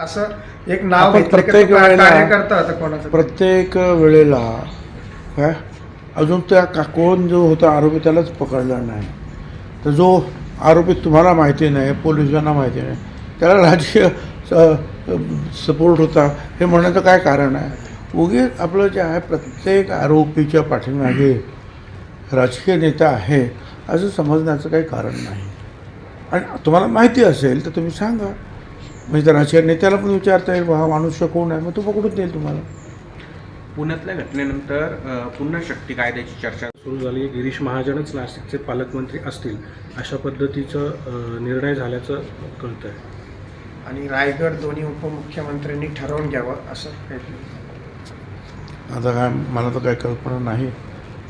असं एक नाव आपण प्रत्येक वेळेला- कोणाचा? प्रत्येक वेळेला काय अजून त्या का कोण जो होता आरोपी त्यालाच पकडला नाही. तर जो आरोपी तुम्हाला माहिती नाही पोलिसांना माहिती नाही त्याला राजकीय सपोर्ट होता हे म्हणण्याचं काय कारण आहे? उगीच आपलं जे आहे प्रत्येक आरोपीच्या पाठीमागे राजकीय नेता आहे असं समजण्याचं काही कारण नाही. आणि तुम्हाला माहिती असेल तर तुम्ही सांगा. म्हणजे त्या राजकीय नेत्याला पण विचारता येईल "बा, हा मनुष्य कोण आहे? मग तो पकडून देईल तुम्हाला. पुण्यातल्या घटनेनंतर पुन्हा शक्ती कायद्याची चर्चा सुरू झाली. गिरीश महाजनच नाशिकचे पालकमंत्री असतील अशा पद्धतीचं निर्णय झाल्याचं कळतं आहे आणि रायगड दोन्ही उपमुख्यमंत्र्यांनी ठरवून घ्यावं असं काही आता काय मला तर काही कल्पना नाही.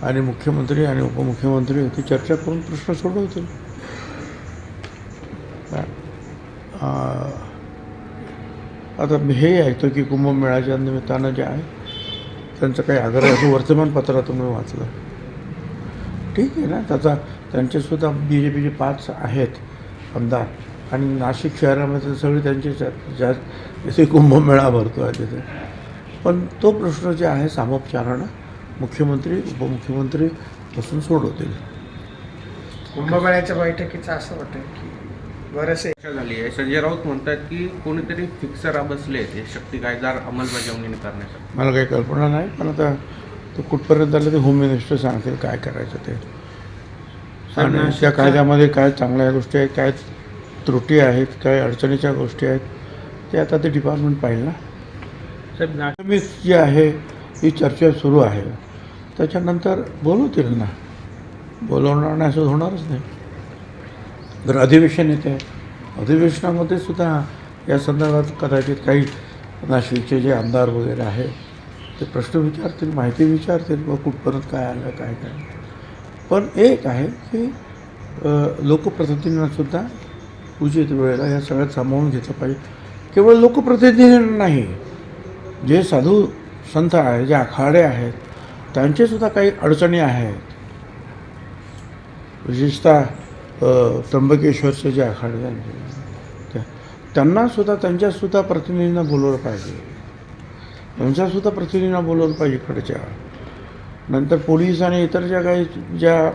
आणि मुख्यमंत्री आणि उपमुख्यमंत्री ती चर्चा करून प्रश्न सोडवतील. आता हे ऐकतो की कुंभमेळ्याच्या निमित्तानं जे आहे त्यांचं काही आग्रह असं वर्तमानपत्रातून मी वाचलं. ठीक आहे ना? त्याचा त्यांचेसुद्धा बी जे पीचे पाच आहेत आमदार. आणि नाशिक शहरामध्ये सगळे त्यांचे ज्या- ज्या कुंभमेळा भरतो आहे तिथे. पण तो प्रश्न जे आहे सामोपचारानं मुख्यमंत्री उपमुख्यमंत्री बसून सोडवतील. कुंभमेळ्याच्या बैठकीचं असं वाटतं की बरेचसे झाली आहे. संजय राऊत म्हणतात की कोणीतरी फिक्सर बसले ते शक्ती कायदा अंमलबजावणी करण्यासाठी. मला काही कल्पना नाही पण आता ते कुठपर्यंत आलं ते होम मिनिस्टर सांगतील काय करायचं ते. आणि त्या कायद्यामध्ये काय चांगल्या गोष्टी आहेत काय त्रुटी आहेत काय अडचणीच्या गोष्टी आहेत ते आता ते डिपार्टमेंट पाहिजे ना. साहेब ना मी जी आहे ही चर्चा सुरू आहे. त्याच्यानंतर बोलवतील ना. बोलवणार नाही असं होणारच नाही. जर अधिवेशन येते अधिवेशनामध्ये सुद्धा या संदर्भात कदाचित काही नाशिकचे जे आमदार वगैरे आहेत ते प्रश्न विचारतील माहिती विचारतील व कुठपर्यंत काय आलं काय काय. पण एक आहे की लोकप्रतिनिधींनासुद्धा उचित वेळेला या सगळ्यात सामावून घेतलं पाहिजे. केवळ लोकप्रतिनिधींना नाही जे साधू संत आहेत जे आखाडे आहेत त्यांचेसुद्धा काही अडचणी आहेत. विशेषतः त्र्यंबकेश्वरचे जे आखाडे त्यांचे त्या- त्यांनासुद्धा त्यांच्यासुद्धा प्रतिनिधींना बोलवलं पाहिजे. त्यांच्यासुद्धा प्रतिनिधींना बोलवलं पाहिजे इकडच्या नंतर पोलीस आणि इतर ज्या काही ज्या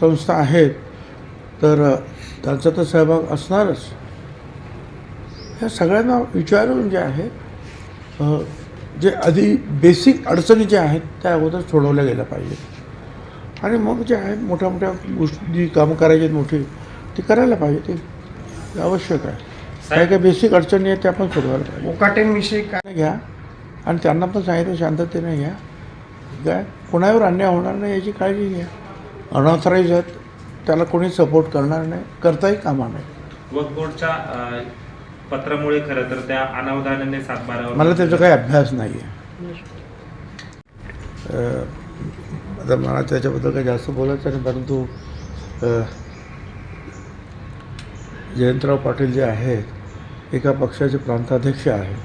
संस्था आहेत तर त्यांचा तर सहभाग असणारच. ह्या सगळ्यांना विचारून जे आहे जे आधी बेसिक अडचणी ज्या आहेत त्या अगोदर सोडवल्या गेल्या पाहिजेत. आणि मग जे आहे मोठ्या मोठ्या गोष्टी जी कामं करायची आहेत मोठी ती करायला पाहिजे ते आवश्यक आहे. काय काय बेसिक अडचणी आहेत त्या पण सोडवायला पाहिजे. मुकाटेंविषयी काय? घ्या. आणि त्यांना पण सांगितलं शांततेने घ्या. काय कोणावर अन्याय होणार नाही याची काळजी घ्या. अनऑथराईज आहेत. त्याला कोणी सपोर्ट करणार नाही. करताही कामा नाही वक्फ बोर्डच्या अ, पत्रामुळे खरं तर त्या अनावधानाने सातबारावर मला त्याचा काही अभ्यास नाही. आहे आता मला त्याच्याबद्दल काही जास्त बोलायचं नाही परंतु जयंतराव पाटील जे आहेत एका पक्षाचे प्रांताध्यक्ष आहेत.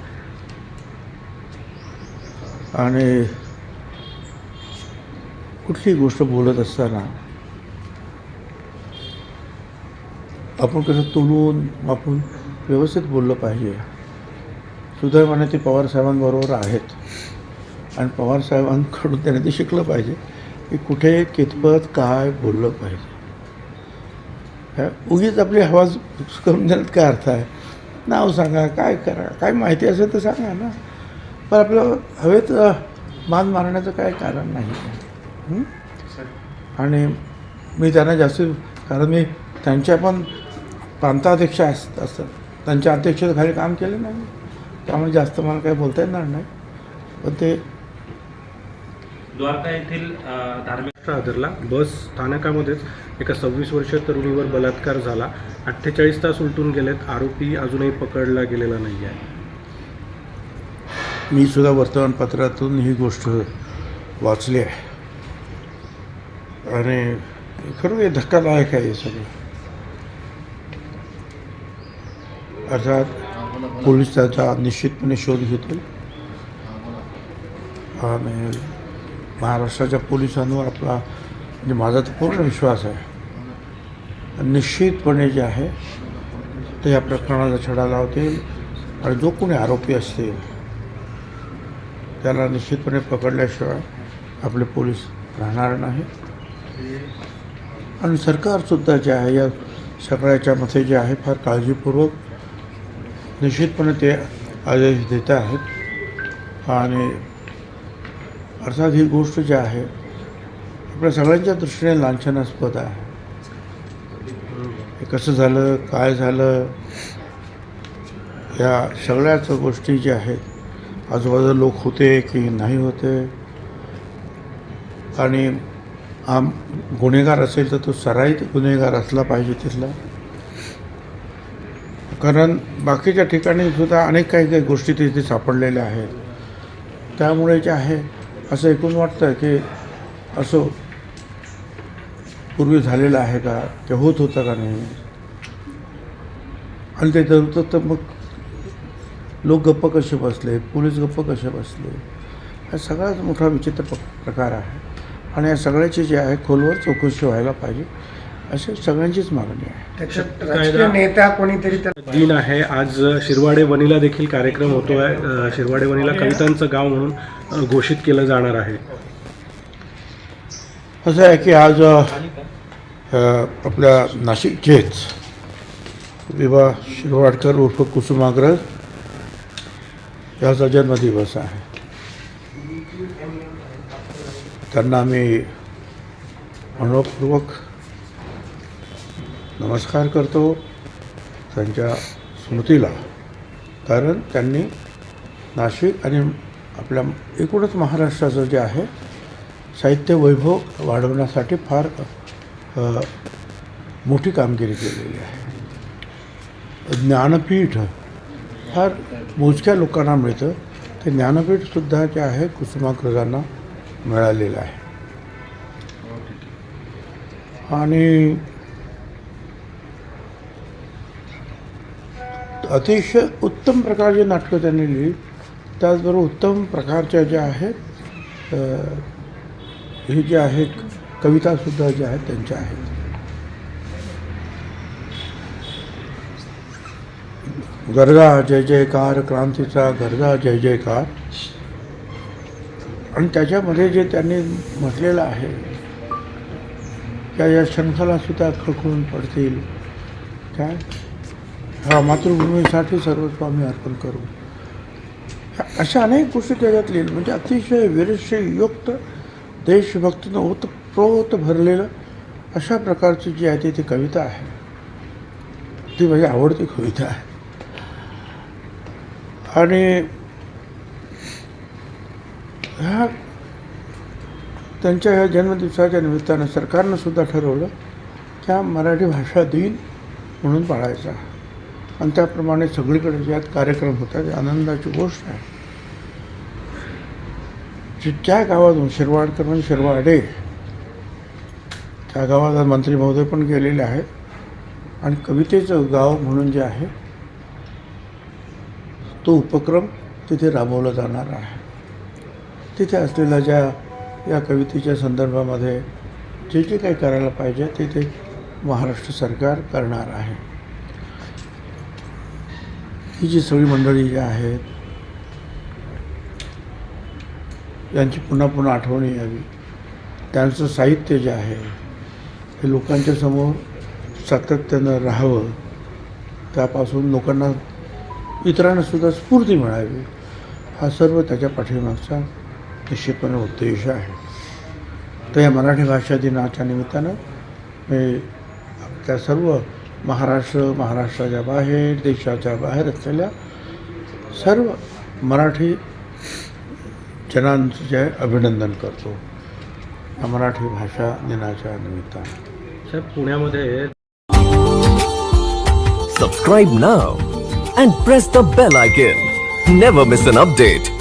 आणि कुठली गोष्ट बोलत असताना आपण कसं तुलून आपण व्यवस्थित बोललं पाहिजे. सुदैवाने ते पवारसाहेबांबरोबर आहेत. आणि पवारसाहेबांकडून त्याने ते शिकलं पाहिजे. की कुठे कितपत काय बोललं पाहिजे. उगीच आपली हवा करून देण्यात काय अर्थ आहे? नाव सांगा काय करा काय माहिती असेल तर सांगा ना. पण आपलं हवेत मान मारण्याचं काय कारण नाही. आणि मी त्यांना जास्त कारण मी त्यांच्या पण प्रांताध्यक्ष असत असतात. त्यांच्या अध्यक्षतेखाली काम केलं नाही. त्यामुळे जास्त मला काही बोलता येणार नाही. पण ते द्वारका येथील धार्मिक आदरला बस स्थानकामध्येच एका सव्वीस वर्षीय तरुणीवर बलात्कार झाला. अठ्ठेचाळीस तास उलटून गेलेत. आरोपी अजूनही पकडला गेलेला नाही आहे मी सुद्धा वर्तमानपत्रातून ही गोष्ट वाचली आहे. आणि खरं हे धक्कादायक आहे हे सगळं. अर्थात पोलीस त्याचा निश्चितपणे शोध घेतील. आणि महाराष्ट्राच्या पोलिसांवर आपला म्हणजे माझा तर पूर्ण विश्वास आहे. निश्चितपणे जे आहे ते या प्रकरणाचा छडा लावतील आणि जो कोणी आरोपी असतील त्याला निश्चितपणे पकडल्याशिवाय आपले पोलीस राहणार नाही. आणि सरकारसुद्धा जे आहे या सगळ्याच्यामध्ये जे आहे फार काळजीपूर्वक निश्चितपणे ते आदेश देत आहेत. आणि अर्थात ही गोष्ट जी आहे आपल्या सगळ्यांच्या दृष्टीने लांछनास्पद आहे. हे कसं झालं काय झालं या सगळ्याच गोष्टी ज्या आहेत आजूबाजूला लोक होते की नाही होते आणि आम गुन्हेगार असेल तर तो सराईत गुन्हेगार असला पाहिजे तिथला. कारण बाकीच्या ठिकाणी सुद्धा अनेक काही काही गोष्टी तिथे सापडलेल्या आहेत. त्यामुळे जे आहे असं ऐकून वाटतं की असं पूर्वी झालेलं आहे का? ते होत होतं का नाही? आणि ते जर होतं तर मग लोक गप्प कसे बसले? पोलीस गप्प कसे बसले? हा सगळ्यात मोठा विचित्र प प्रकार आहे. आणि या सगळ्याची जे आहे खोलवर चौकशी व्हायला पाहिजे. अशी सगळ्यांचीच मागणी आहे. त्याच्यात राजकीय नेता कोणीतरी त्या दिन आहे. आज शिरवाडे वनीला देखील कार्यक्रम होतो आहे शिरवाडे वनीला कवितांचं गाव म्हणून घोषित केलं जाणार आहे. असं आहे की आज आपल्या नाशिकचेच विभा शिरवाडकर उर्फ कुसुमाग्रज याचा जन्मदिवस आहे. त्यांना आम्ही मनपूर्वक नमस्कार करतो त्यांच्या स्मृतीला. कारण त्यांनी नाशिक आणि आपल्या एकूणच महाराष्ट्राचं जे आहे साहित्य वैभव वाढवण्यासाठी फार मोठी कामगिरी केलेली आहे. ज्ञानपीठ फार मोजक्या लोकांना मिळतं. ते ज्ञानपीठसुद्धा जे आहे कुसुमाग्रजांना मिळालेलं आहे. आणि अतिशय उत्तम प्रकारची नाटकं त्यांनी लिहिली त्याचबरोबर उत्तम प्रकारच्या ज्या आहेत हे जे आहेत कवितासुद्धा ज्या आहेत त्यांच्या आहेत. गर्गा जय जयकार क्रांतीचा गर्गा जय जयकार. आणि त्याच्यामध्ये जे त्यांनी म्हटलेलं आहे त्या या शंखाला सुद्धा खळखळून पडतील. काय हा मातृभूमीसाठी सर्वस्व आम्ही अर्पण करू. ह्या अशा अनेक गोष्टी त्याच्यात म्हणजे अतिशय वीरशयुक्त देशभक्तीनं ओतप्रोत भरलेलं अशा प्रकारची जी आहे ती ती कविता आहे. ती माझी आवडती कविता आहे. आणि ह्या त्यांच्या ह्या जन्मदिवसाच्या निमित्तानं सरकारनं सुद्धा ठरवलं की हा मराठी भाषा दिन म्हणून पाळायचा. आणि त्याप्रमाणे सगळीकडे ज्यात कार्यक्रम होतात आनंदाची गोष्ट आहे. जे ज्या गावातून शिरवाडकर म्हणजे शिरवाडे त्या गावात मंत्री महोदय पण गेलेले आहेत. आणि कवितेचं गाव म्हणून जे आहे तो उपक्रम तिथे राबवला जाणार आहे. तिथे असलेल्या ज्या या कवितेच्या संदर्भामध्ये जे जे काही करायला पाहिजे ते ते महाराष्ट्र सरकार करणार आहे. ही जी सगळी मंडळी जी आहेत यांची पुन्हा पुन्हा आठवणी यावी. त्यांचं साहित्य जे आहे हे लोकांच्या समोर सातत्यानं राहावं त्यापासून लोकांना इतरांनासुद्धा स्फूर्ती मिळावी हा सर्व त्याच्या पाठीमागचा निश्चितपणे उद्देश आहे. तर या मराठी भाषा दिनाच्या निमित्तानं मी त्या सर्व महाराष्ट्र महाराष्ट्राच्या बाहेर देशाच्या बाहेर असलेल्या सर्व मराठी जनांचं अभिनंदन करतो या मराठी भाषा दिनाच्या निमित्तानं साहेब पुण्यामध्ये Subscribe now and press the bell icon. Never miss an update.